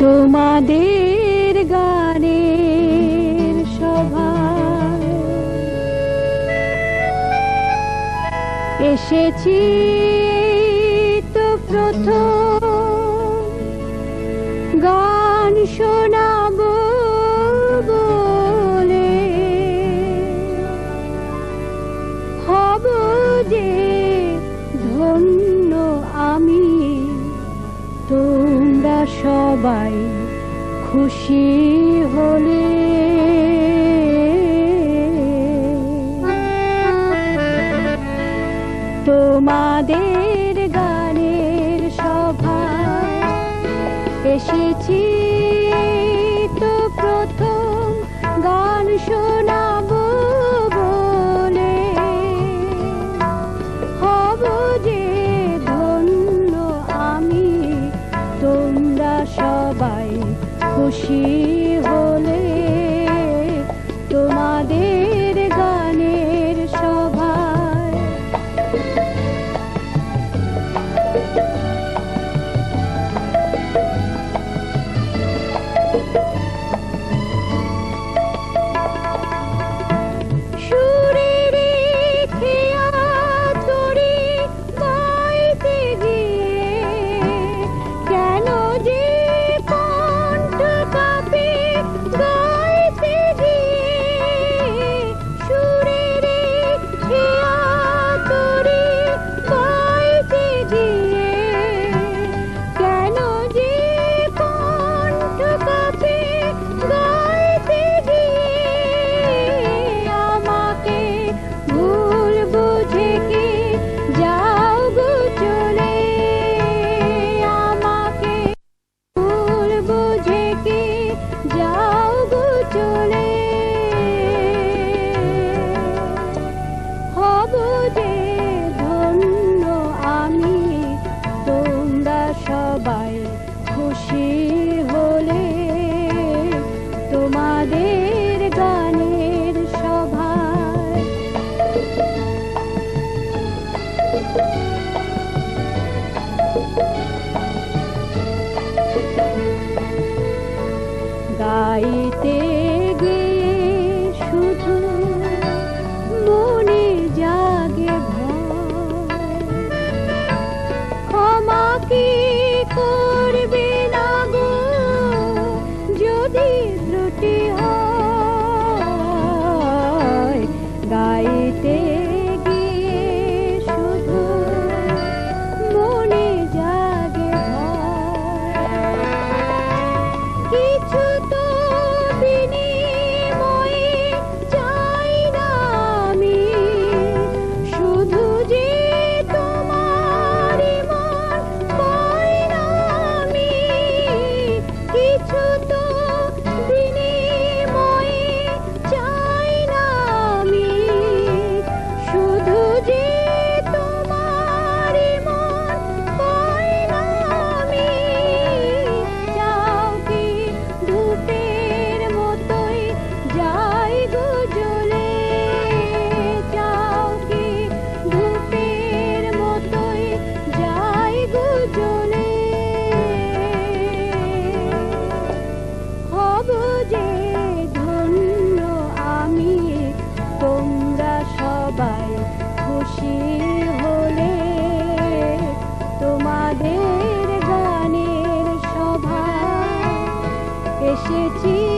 তোমাদের গানের সভায় এসেছি তো প্রথম গান শোনাবো বলে। হব যে সবাই খুশি হলে। তোমাদের গানের সভা এসেছি তো প্রথম গান শোনাবো সবাই খুশি হলে খুশি হলে তোমাদের গানের গাইতে 写进